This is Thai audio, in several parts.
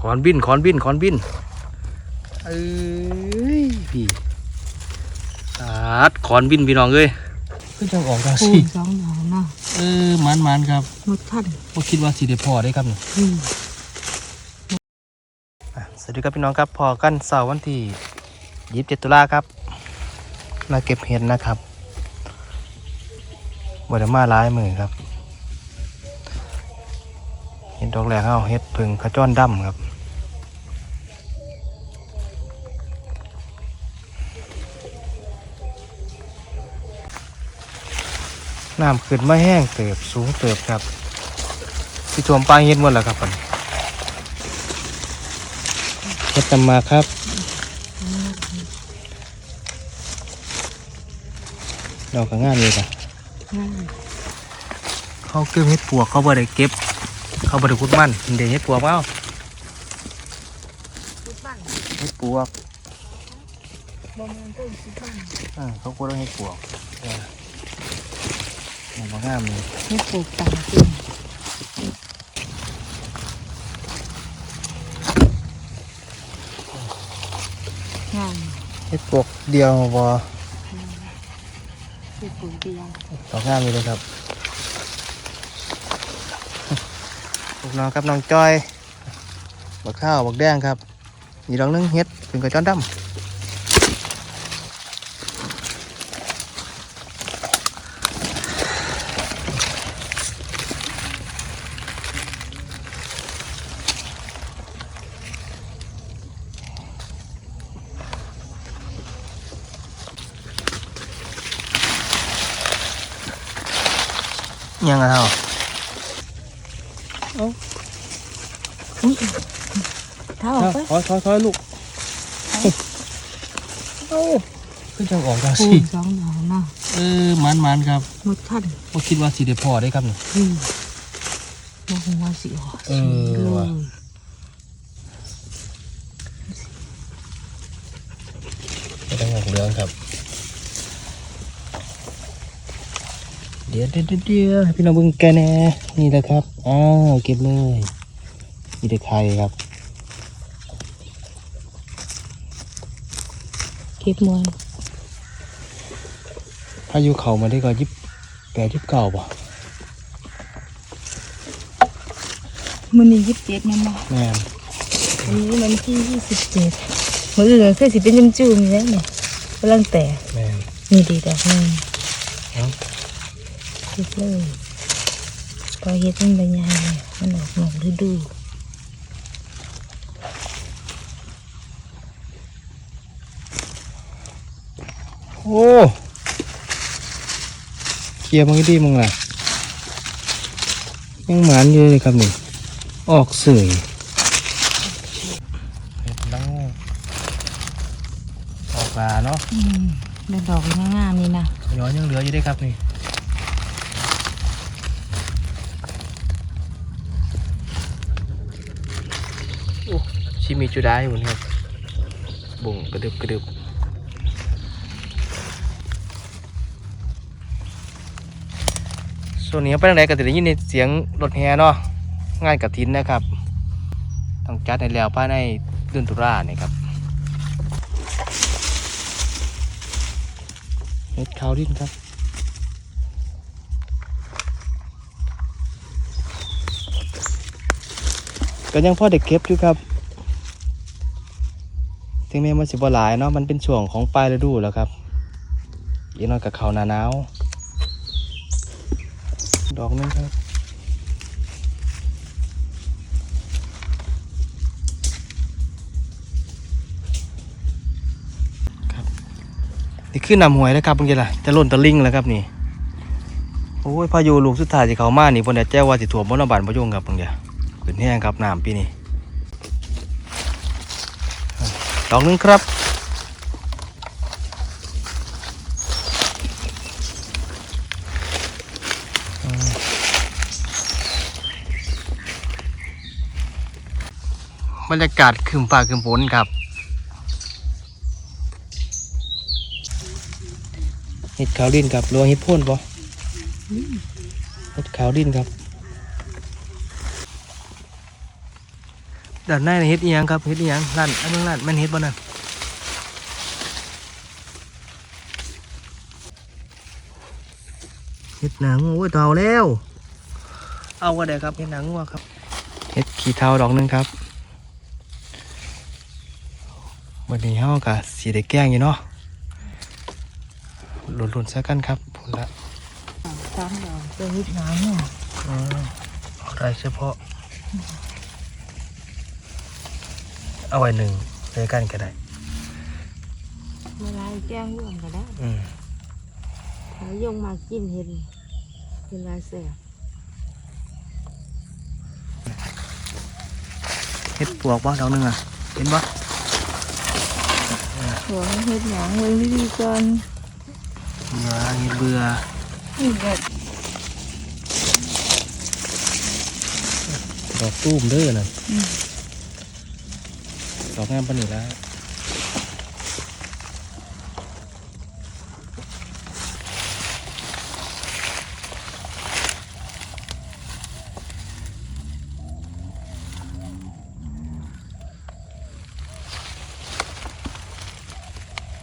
ขอนบินขอนบินขอนบินเอ้ยพี่อาดขอนบินพี่น้องเอ้ยก็จังออกจังโอ้สิยสองหนาวนะเออมันมันครับหมดท่านบ่คิดว่าสิได้พอได้ครับนี่อืมอะสวัสดีครับพี่น้องครับพอกันเสาร์วันที่ยี่สิบเจ็ดตุลาครับ มาเก็บเห็ดนะครับบไดมาหลายมือครับ เห็ดดอกแรกเอาเห็ดพึ่งขจ้อนดำครับ น้ำขึ้นมาแห้งเติบสูงเติบครับที่ท่วมปลายเห็ดหมดแล้วครับผมเห็ดตำมาครับดอกก็งามเลยจ้ะเขาเก็บเห็ดปวกเขาบ่ได้เก็บ เขาบ่ได้ขุดมันเดี๋ยวเห็ดปวกเอาทุกบ้าเห็ดปวกบ่แม่นต้านอ่าเขาขุดเอาเห็ดปวก เออดอกก็งามเลยนี่ปลูกต่างจริงงามเห็ดปวกเดียวบ่ที่ปลูกเดียวดอกงามเลยครับลูกน้องครับน้องจ้อยบักข้าวบักแดงครับอีกดอกหนึงเห็ดเป็นกระจอนดำ ยังไงเท่าถ้าออกไปถอยถอยถอยลูกเอ้าขึ้นจังออกจังโอ้สิยสองหนาวนะเออมันมันครับหมดท่านบ่คิดว่าสิได้พอได้ครับนี่อืมบ่คงว่าสิออกเออว่ะ ไม่ต้องออกเรื่องครับ เดี๋ยวเดี๋ยวเดี๋ยวเดี๋ยวให้พี่น้องเบิ่งแกแน่นี่แหละครับอ้าวเก็บเลยมีแต่ไข่ครับเก็บมวยพายุเข้ามาได้ก็ยิบแปดยิบเก้าป่ะมื้อนี้ยี่สิบเจ็ดแม่นบ่แม่นอันนี้มันที่ยี่สิบเจ็ดมื้ออื่นคือสิเป็นจุ่มๆอยู่แล้วนี่กำลังแตกแม่นนี่ดีดอกนึง เอ้าเฮ็ดเลยพอเฮ็ดมันใบใหญ่เลยมันออกหนอกฤดูโอ้เคลียร์มึงให้ดีมึงล่ะยังหมานอยู่เลยครับนี่ออกเสื่อยเห็ดแล้วออกมาเนาะอืมเป็นดอกงามๆนี่นะย้อนยังเหลืออยู่ได้ครับนี่โอ้ชิ มิจูได้หมดครับบุ่งกระดึบกระดึบส่วนนี้ไปทางไหนก็จะได้ยินเสียงรถแห่เนาะงานกระถินนะครับต้องจัดในแล้วภายในเดือนตุลาเนี่ยครับเฮ็ดขาวดินครับก็ยังพ่อเด็กเก็บอยู่ครับ ถึงแม้มันสิบ่หลายเนาะมันเป็นช่วงของปลายฤดูแล้วครับอีน้อยกับเขาหนาหนาวดอกนึงครับครับนี่คือนนำหวยแล้วครับเมื่อกี้ล่ะจะล่นตะลิงแล้วครับนี่โอ้ยพายุลูกสุดท้ายที่เขามานี่พนได้แจ้งว่าสิถ่วมบ่นบานบ่ยงครับเพิ่นเดียวขึ้นแห้งครับน้ำปีนี้ ดอกนึงครับ บรรยากาศคืมฟ้าคืมฝนครับเห็ดขาวดินครับรัวเห็ดพ่นปะเห็ดขาวดินครับ ด้านในน่ะเฮ็ดอีหยังครับเฮ็ดอีหยังร้านอันนึงร้านแม่นเฮ็ดบ่นั่นเฮ็ดหนังโอ้ยเฒ่าแล้ว เอาก็ได้ครับเฮ็ดหนังว่าครับเฮ็ดขี้เฒ่าดอกหนึงครับวันนี้เฮาก็สิได้แกล้งอยู่เนาะลุ้นๆซะกันครับพุ่นละสามดอกตัวฮิตน้ำเนี่ยอืมเอาได้เฉพาะ เอาไว้หนึ่งเลยกันก็ได้เวลาแกงร่วมก็ได้อืมถ้ายงมากินเห็นเวลาเสียเฮ็ดปวกบ่ดอกหนึงอะเห็นบ่หัวเห็ดหนังเรื่องดีๆก่อนเบื่อเฮ็ดเบื่อนี่ก็ดอกตุ้มเด้อน่ะด อกงามปนนี้แล้ว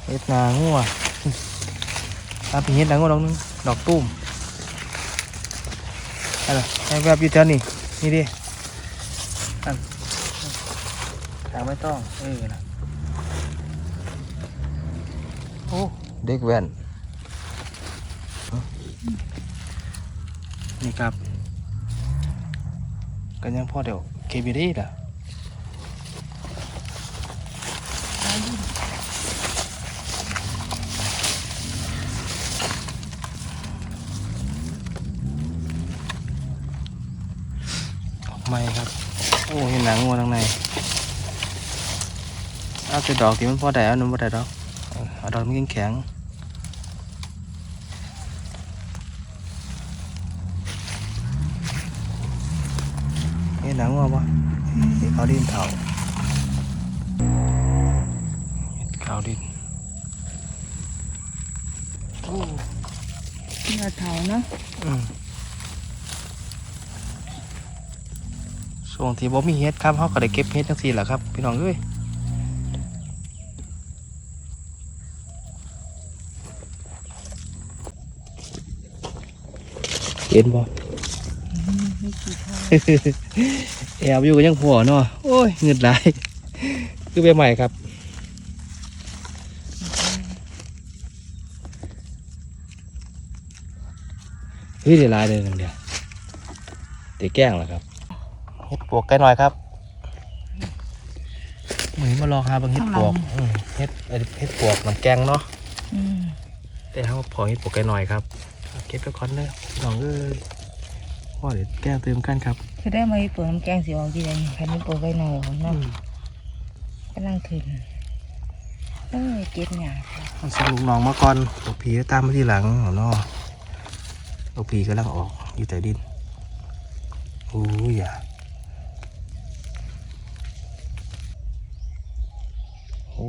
เฮ็ดนางัวตามไปเฮ็ดนางัวดอกนึง ดอกตุ้มอะไรแอบแวบอยู่แถวนี้นี่ดิทางไม่ต้องเออนะโอ้เด็กแว่นนี่ครับกันยังพอเดี๋ยวเคบีดีล่ะออกไม่ครับ โอ้เห็นหนังงัวทางใน เอาแต่ดอกที่มันพอได้เอาหนุ่มพอได้ดอกเอาเอาดอกมันแข็งๆนี่หนังว่าปะนี่เขาดินเถาเขาดินโอ้เนื้อเถาเนาะอืมช่วงที่บ่มีเฮ็ดครับเขาก็ได้เก็บเฮ็ดจังซี่แหละครับ พี่น้องเอ้ย เห็นบ่ไม่กี่เท่าแอบอยู่ก็ยังพอเนาะโอ้ยเงืดไหลายคือไปใหม่ครับเฮ้ยเดี๋ยวลายเลยนึงเดียวเดี๋ยวแกล้งแล้วครับเฮ็ดปวกไกลหน่อยครับเหมือนมาลองหาเบางเฮ็ดปวกอืมเฮ็ดเอ่อเฮ็ดปวกมันแกงเนาะอืมแต่ถ้าพอเฮ็ดปวกไกลหน่อยครับ เอาเก็บไปก่อนเด้อพี่น้องเอ้ยพ่อเดี๋ยวแกล้งเติมกันครับคือได้มาอีเปิดน้ำแกงสีออกดีเลยคันนี้เปิดไว้หน่อยเนาะกำลังขึ้นเอ้ยเก็บหยาบเอาส่งลูกน้องมาก่อนลูกผีตามมาทีหลังเอาเนาะลูกผีกำลังออกอยู่ใต้ดินโอ้ยอย่าโอ้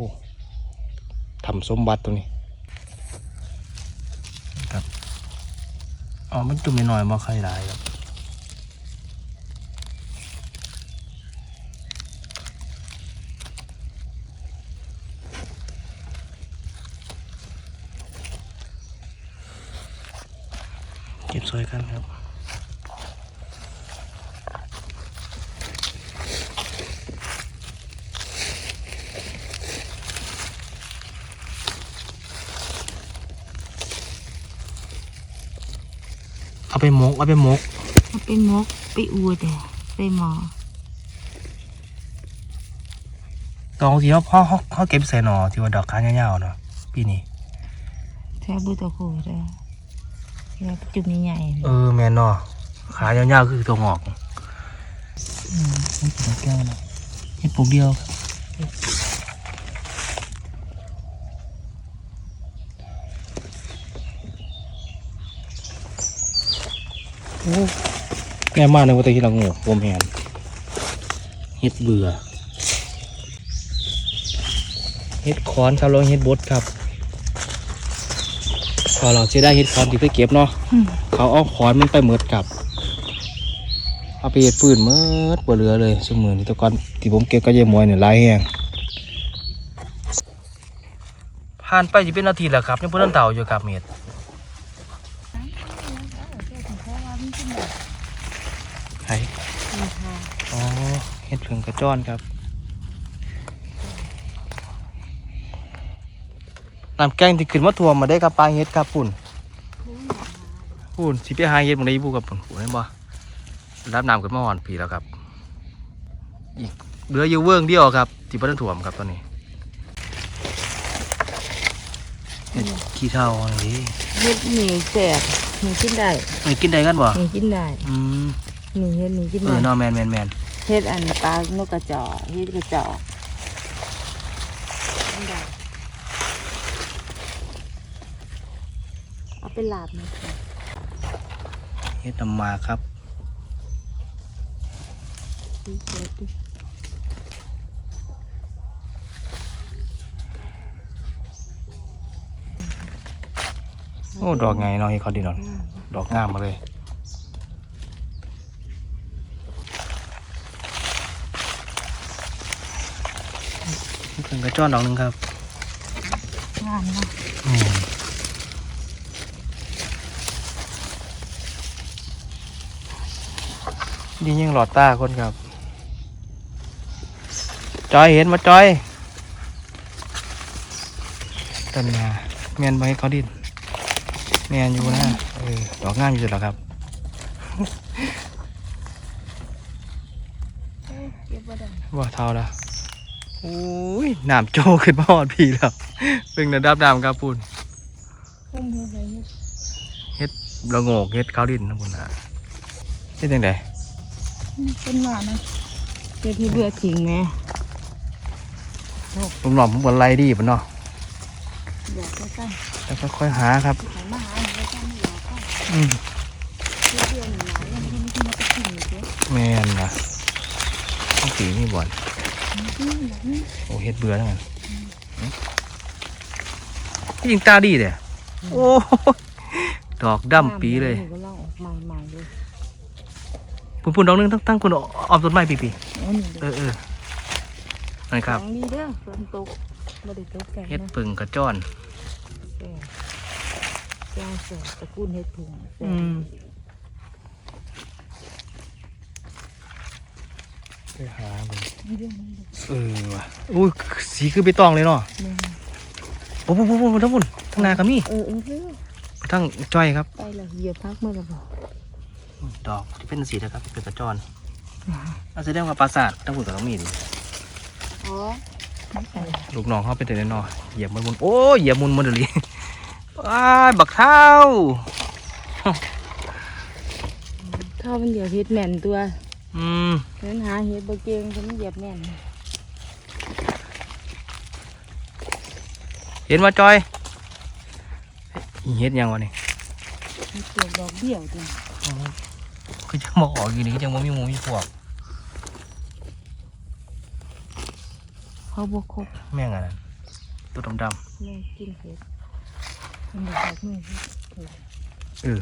ทำสมบัติตรงนี้ครับ อ๋อมันจุ่มไม่น้อยมาใครได้ครับเก็บซอยกันครับ เอาไปหมกเอาไปหมกเอาไปมกไปอูดเด้ไปหมอตองที่เขาเขาเขาเขาเก็บใส่หนอที่ว่าดอกค้างยาวๆเนาะปีนี้แค่บุตรโคเด้อแค่จุ่มใหญ่ๆเออแมนเนาะขายาวๆคือตัวงอกอืมนี่เป็นแก้วนะเห็ดปลูกเดียวโอ้ แง่มากเลยว่าแตะกี้เรางูวมแหนเห็ดเบื่อเห็ดคอนครับเราเห็ดบดครับพอเราจะได้เห็ดคอนที่ไปเก็บเนาะอืมเขาเอาขอนมันไปเหมือดกับเอาไปเฮ็ดฟืนเมื่อบ่เหลือเลยสมือนี่แตะกอนที่ผมเก็บก็ยายมวยเนี่ยหลายแห้งผ่านไปสิเป็นนาทีแล้วครับยังบ่ทันเต่าอยู่ครับเม็ดไผอ๋อเฮ็ดเพิ่ง กระจ้อนครับน้ำแกงที่ขึ้นมาท่วมมาได้ครับปลาเฮ็ดครับปุ่นปุ่นสิไปหาเฮ็ดหมื้องใดบุครับปุ่นปุ่นเห็นบ่รับน้ำขึ้นมาหอนปีแล้วครับ อีกเหลืออยู่เวิ้งเดียวครับที่บ่ทันท่วมครับตอนนี้เฮ็ดขี้เท่าอันนี้เฮ็ดหมี่แสบหมี่กินได้เอ้ยกินได้กันบ่หมี่กินได้อืมหมี่เฮ็ดหมี่กินเอได้อเนอแมนแมนแมน เฮ็ดอันปลานกกระจอกเฮ็ดกระจอกกินได้เอาไปลาบไหมคะเฮ็ดนำมาครับโอ้ดอกไงเนาะเฮ็ดเขาดีเนาะดอกงามมาเลย นี่เป็นกระจ้อนดอกหนึงครับงามเนาะอืมนี่ยังหลอดตาคนครับ จอยเห็นมาจอยต้นงาแมนไปเขาดินแมนอยู่นะเออดอกงามอยู่สุดแล้วครับเก็บบ่ได้ว่าเท่าละโอ้ยน้ำโจขึ้นมาหอดพีแล้วเป็นระดับน้ำครับปุ่นพุ่มเฮ็ดอะไรเฮ็ดระโงกเฮ็ดเขาดินนะปุ่นนะเฮ็ดยังไงเป็นหวานนะเฮ็ดที่เบื่อทิ้งแหมลุงหน่อมผมบนไล่ดีปุ่นเนาะอยากจะตั้งแล้วก็ค่อยหาครับให้มาหาหนูตั้งไม่อยากตั้งอืมเฮ็ดเบื่อหนูหลายแล้วมันก็ไม่กินมาไปกินอีกเด้อแม่นนะต้องสีนี่บ่อนอืมแบบนี้ โอ้เฮ็ดเบื่อทั้งนั้นยิงตาดีเลยโอ้ยดอกดำปีเลยหนูก็ลองออกใหม่ๆเลยปุ่นปุ่นดอกหนึงตั้งตั้งคุณออมต้นไม้ปีปีโอ้นี่เออเออนั่นครับของดีเด้อฝนตกบ่ได้ตกกันเฮ็ดนะปึ่งกระจ้อนแซ่บแซ่บแซ่บตระกูลเฮ็ดผงแซ่ อื บ ม ไปหาเบิ่งเออเออว่ะอุ้ยสีคือใบตองเลยเนาะโอ้โหโอ้โหทั้งปุ่นทั้งนาก็มีเออเออเออทั้งจ้อยครับไปละเหยียบพักเมาแล้วบ่ดอกจะเป็นสีนะครับเป็นกระจ้อาจจะเรียกว่าปราสาททั้งปุ่นกับต้องมีดิอ๋อลูกน้องเขาเป็นแต่น้อเหยียบมันมุนโอ้เหยียบมุนมันเลยว้าบักเท้าถ้ามันเดี๋ยวเฮ็ดแม่นตัว อืมเดินหาเฮ็ดบ่เก่งก็มันเหยียบแม่นเห็นมาจอยเฮ็ดยังวะนี่มันเกี่ยวดอกเบี้ยวจังคือจะมาออกอยู่นี่ก็จะมามีหมูมีพวกเขาบ่ครบแม่งอันนั้นตัวดำแม่กินเฮ็ดมันบ่ดอกมือเฮ็ดๆเออ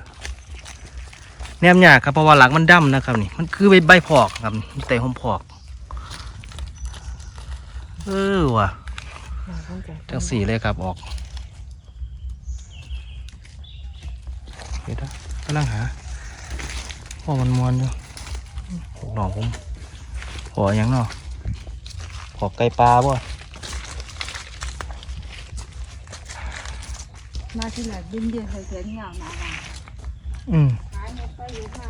แนมยากครับเพราะว่าหลังมันดำนะครับนี่มันคือใบใบพอกครับมันแต่หอมพอก เออว่ะดอกมันจะจังสีเลยครับออกเดี๋ยวนะกำลังหาพ่อมันมวนอยู่หกหน่อผมขออย่างเนาะขอไก่ปลาบ่มาที่หลังดินเดียวให้แขนยาวหนาบางอืมหายเฮ็ดไปเฮ็ดมา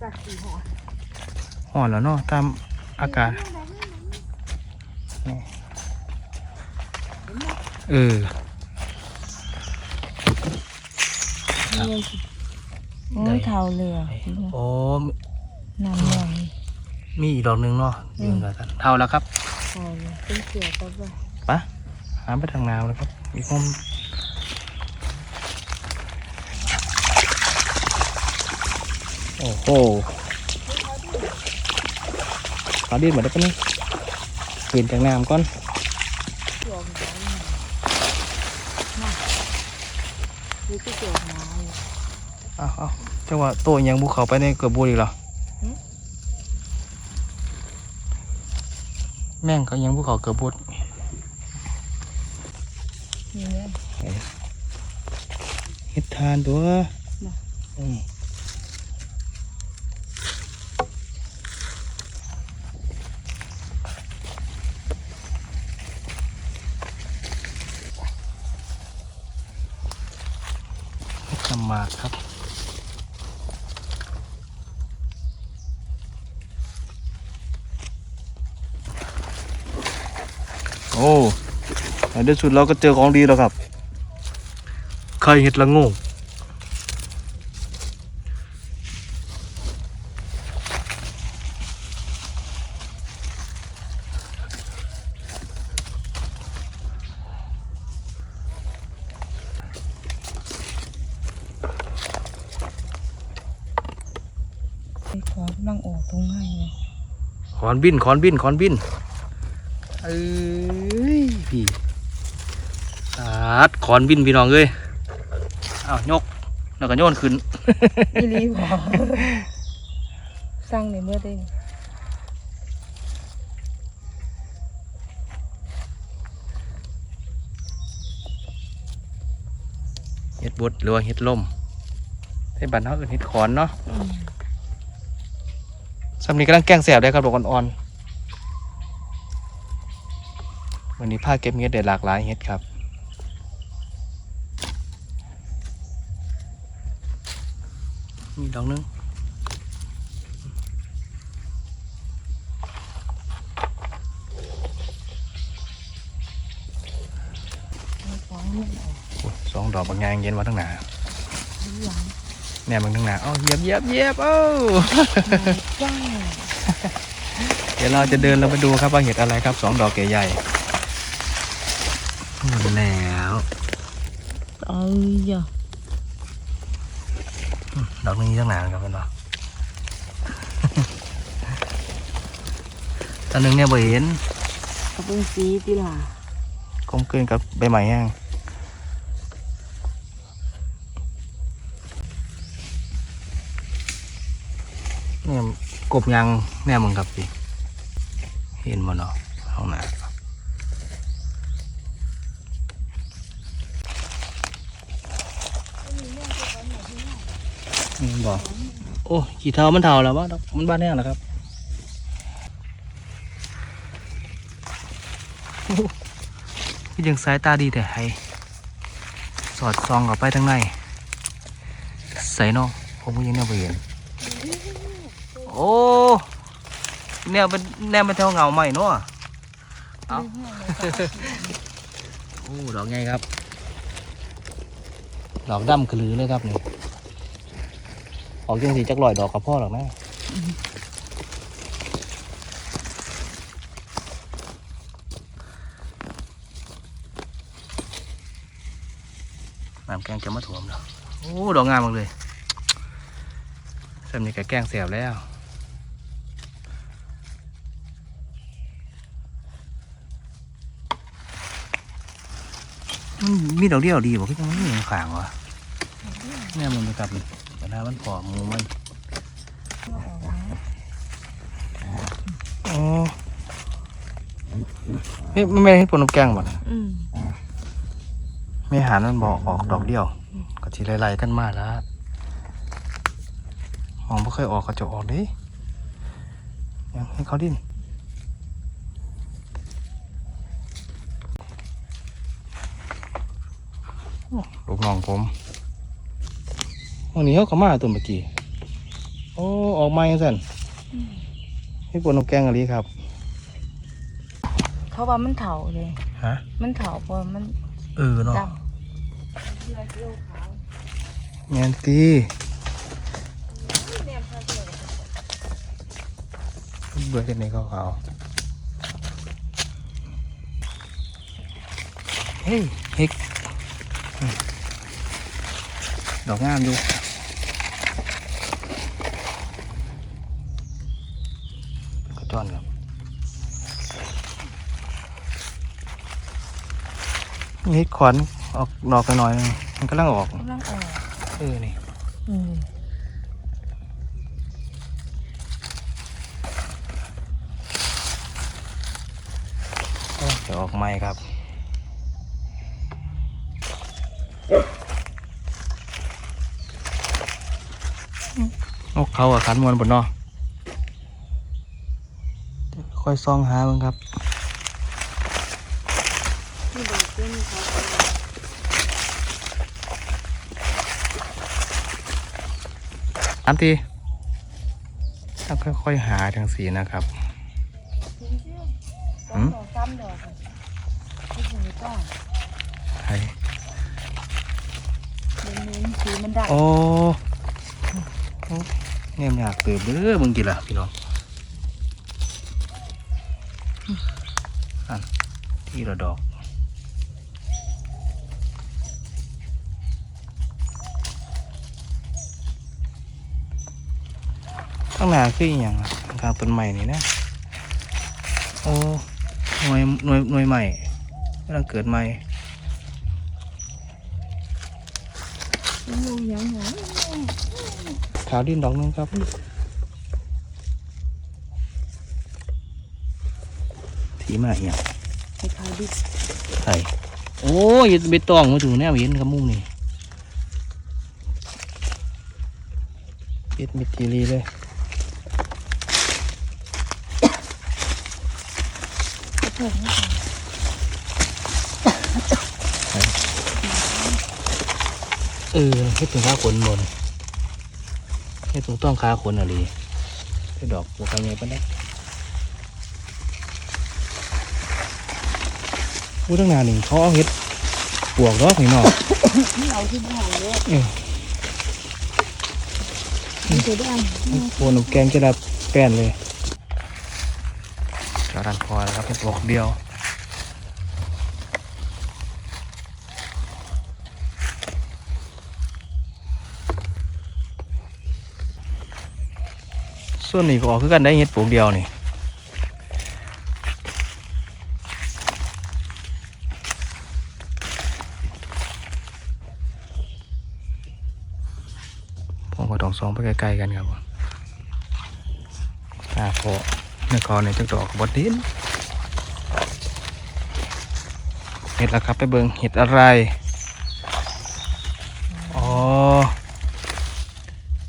จักสิหอดห่อนแล้วเนาะตามอากาศนี่เออโอ้ยเท่าเรือโอ้น้ำใหญ่มีอีกดอกหนึ่งเนาะยืนกันเท่าแล้วครับเท่าเลยเป็นเสือกับว่าปะหามไปทางนาวเลยครับ มีความ โอ้โหเอาดินมาได้ปะนี่เปลี่ยนจากน้ำก่อนเอาเอาจังหวะโตยังบุเขาไปในเกือบบุรีหรอแม่งเขายังบุเขาเกือบบุดเฮ็ดทานตัวอืม หมากครับ โอ้ในที่สุดเราก็เจอของดีแล้วครับไข่เห็ดละงงู ไอ้ขวานนั่งออกตรงให้เลย ข อนบินขอนบินขอนบินเอ้ยพี่อาดขอนบินพี่น้องเอ้ยอ้าวยกแล้วก็โยนขึ้นอีหลีบอกสร้างในเมื่อได้นี่เห็ดบดหรือว่าเห็ดลมให้บันเทาอื่นเห็ดขอนเนาะอืม สำนีกำลังแกล้งแสบได้ครับดอกอ่อนๆวันนี้ผ้าเก็บเห็ดได้หลากหลายเห็ดครับมีดอกหนึ่งสองดอกบางอย่างเย็นมาทั้งหนาดี หลังแน่มึงทั้งหนาเอ้าเหยียบเหยียบเหยียบเอ้าว้าวเดี๋ยวเราจะเดินเราไปดูครับว่าเห็ดอะไรครับสองดอกใหญ่ๆหมดแล้วเอ้ยอย่าดอกนี้ตั้งนานครับเพื่อนปะตอนหนึงเนี่ยบ่เห็นเขาเป็นสีติล่ะกลมเกินกับใบใหม่แห้ง บยังแน่มึงครับพี่เห็นมันเนาะห้องน้ำอืมบอกโอ้ขี่เท้ามันเท่าแล้ววะมันบ้านแน่แล้วครับพี่ยังสายตาดีแต่ให้สอดซองกับไปทั้งในใส่เนอกผมก็ยังแนวไปเห็น โอ้แนวเป็นแนวเป็นแถวเงาใหม่เนาะเอาโอ้ดอกไงครับ ดอกดำกระลือเลยครับนี่ออกจังสีจักลอยดอกกับพ่อหรอกนะน้ำแกงจะมาถ่วมแล้วโอ้ ดอกงามมากเลยสำนี้ก็แกงแสบแล้ว มันมีดอกเดียวดีบอกพี่จังไม่มีขางวะแน่มันไปกลับปัญหามันพอหมูมันอ๋อเฮ้ยมันไม่ได้ให้ผลน้ำแกงบ่นะอืมไม่หามันบอกออกดอกเดียว ก็ทีไล่ๆกันมาแล้วมองไม่เคยออกก็จะออกเดิยังให้เขาดิ้นโอ้ ลูกน้องผมวันนี้เขาเขามาตัวเมื่อกี้ โอ้ ออกมาอย่างสั่นให้ปนนกแกงอะไรครับ เขาว่ามันเถาเลย ฮะ มันเถาเพราะมัน เออเนาะดแมนตีเบื่อกันในขาวๆเฮ้ยเฮกอืม ดอกงามอยู่กระจอนครับนี่เฮ็ดขวัญออกดอกไปหน่อยนึงมันกำลังออกำกำลังออกเออนี่อืมโอ้จะออกใหม่ครับ นกเขาอะขันมวนบนเนอค่อยซองหาเบ้างครับที่ดอกเต้นเขาอันทีต้องค่อยๆหาทางสีนะครับสองดอกสามดอกที่ถึงก้าไทยเน้นๆสีมันได้โอ้ เนี่ยมันอยากเติบเด้อมึงกี่ล่ะพี่น้องอันที่ละดอกข้างหน้าคืออย่างอะกลางต้นใหม่นี่นะโอ้หน่วยหน่วยหน่วยใหม่กำลังเกิดใหม่มันลงยังหง ขาวดินดอกนึงครับถีมาอหย่างไปขายดิไทยโอ้ยใบตองมาถึงแนวเห็นครับมุมนี่เอ็ดมิดทีรีเลยก็เพิ่มนะเออเฮ็ดถึงขาขนบน เฮ็ดถึงต้องขาขนอะไรไอ้ดอกบัวกระเงยปะเนี่ยพูดตั้งนานหนึ่งเขาเอาเฮ็ดปวกดอกนี่เนาะนี่เอาที่ห้องเลยเออมันจะได้โคนแกงจะดับแป้นเลยกระดันพอแล้วครับป็นปลอกเดียว ส่วนนี้ก็ออกคือกันได้เห็ดปลูกเดียวนี่ผมก็ต้องซองไปไกลๆกันครับตาโคในคอในจังดอกบดดินเห็ดล้วครับไปเบิงเห็ดอะไรอ๋อ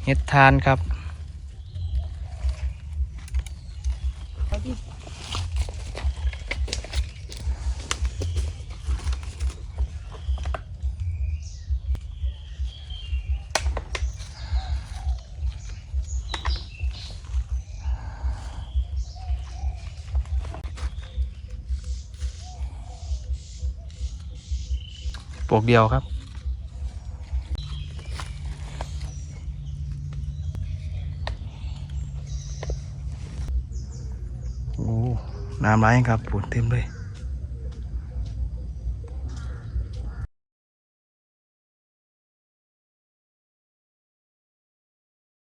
เห็ดทานครับ วกเดียวครับ โอ้ น้ำไหลครับปูนเต็มเลย